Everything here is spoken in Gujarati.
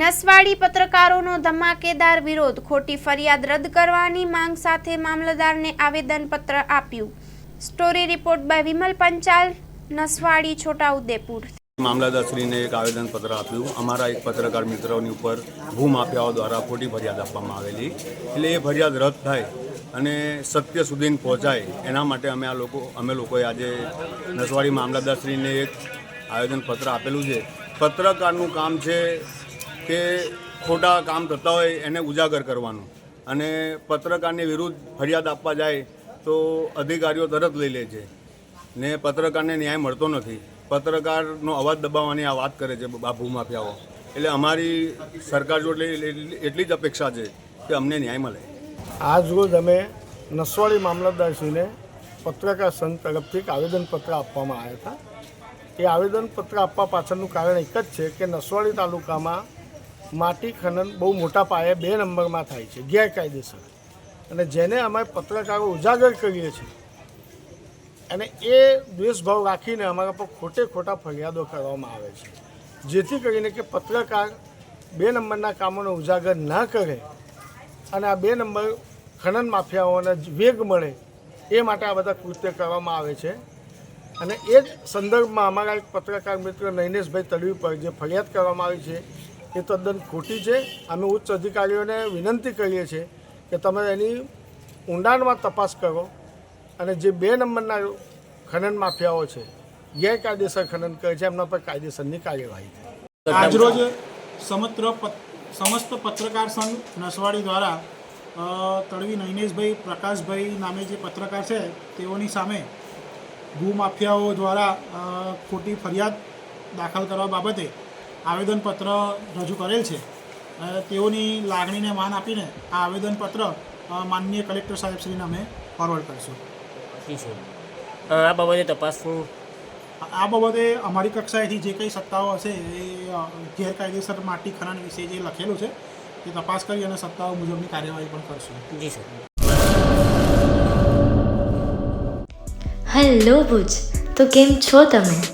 નસવાડી પત્રકારોનો ધમાકેદાર વિરોધ, ખોટી ફરિયાદ રદ કરવાની માંગ સાથે મામલતદારને આવેદનપત્ર આપ્યું. Story report by Vimal Panchal, Naswadi, Chhotaudepur. મામલતદારશ્રીને એક આવેદનપત્ર આપ્યું. અમારા એક પત્રકાર મિત્રોની ઉપર ભૂમાફિયાઓ દ્વારા ખોટી ફરિયાદ આપવામાં આવેલી. એટલે એ ફરિયાદ રદ થાય અને સત્ય સુધી પહોંચાય, એના માટે અમે આ લોકો અમે લોકોએ આજે નસવાડી મામલતદારશ્રીને એક આવેદનપત્ર આપેલું છે. પત્રકારનું કામ છે કે ખોટા કામ થતા હોય એને ઉજાગર કરવાનું. અને પત્રકારની વિરુદ્ધ ફરિયાદ આપવા જાય તો અધિકારીઓ તરત લઈ લે છે. ને પત્રકારને ન્યાય મળતો નથી. પત્રકારનો અવાજ દબાવવાની આ વાત કરે છે આ ભૂમાફિયાઓ એટલે અમારી સરકાર જોડે એટલી- જ અપેક્ષા છે કે અમને ન્યાય મળે. આજ રોજ અમે નસવાડી મામલતદારશ્રીને પત્રકાર સંઘ તરફથી એક આવેદનપત્ર આપવામાં આવ્યા હતા. એ આવેદનપત્ર આપવા પાછળનું કારણ એક જ છે કે નસવાડી તાલુકામાં માટી ખનન બહુ મોટા પાયે બે નંબરમાં થાય છે, ગેરકાયદેસર. અને જેને અમે પત્રકારો ઉજાગર કરીએ છીએ, અને એ દ્વેષભાવ રાખીને અમારા પર ખોટે ખોટા ફરિયાદો કરવામાં આવે છે. જેથી કરીને કે પત્રકાર બે નંબરના કામોને ઉજાગર ના કરે અને આ બે નંબર ખનન માફિયાઓને વેગ મળે એ માટે આ બધા કૃત્ય કરવામાં આવે છે. અને એ જ સંદર્ભમાં અમારા એક પત્રકાર મિત્ર નૈનેશભાઈ તડવી પર જે ફરિયાદ કરવામાં આવી છે એ તદ્દન ખોટી છે. અમે ઉચ્ચ અધિકારીઓને વિનંતી કરીએ છીએ કે તમે એની ઊંડાણમાં તપાસ કરો અને જે બે નંબરના ખનન માફિયાઓ છે, ગેરકાયદેસર ખનન કરે છે, એમના પર કાયદેસરની કાર્યવાહી થાય. આજરોજ સમત્ર સમસ્ત પત્રકાર સંઘ નસવાડી દ્વારા તળવી નૈનેશભાઈ પ્રકાશભાઈ નામે જે પત્રકાર છે, તેઓની સામે ભૂમાફિયાઓ દ્વારા ખોટી ફરિયાદ દાખલ કરવા બાબતે આવેદનપત્ર રજૂ કરેલ છે. તેઓની લાગણીને માન આપીને આ આવેદનપત્ર માનનીય કલેક્ટર સાહેબશ્રીને અમે ફોરવર્ડ કરીશું. આ બાબતે તપાસનું આ- આ બાબતે અમારી કક્ષાએથી જે કંઈ સત્તાઓ હશે એ ગેરકાયદેસર માટી ખનન વિશે જે લખેલું છે એ તપાસ કરી અને સત્તાઓ મુજબની કાર્યવાહી પણ કરશું. જી સર. હેલો ભુજ તો કેમ છો તમે?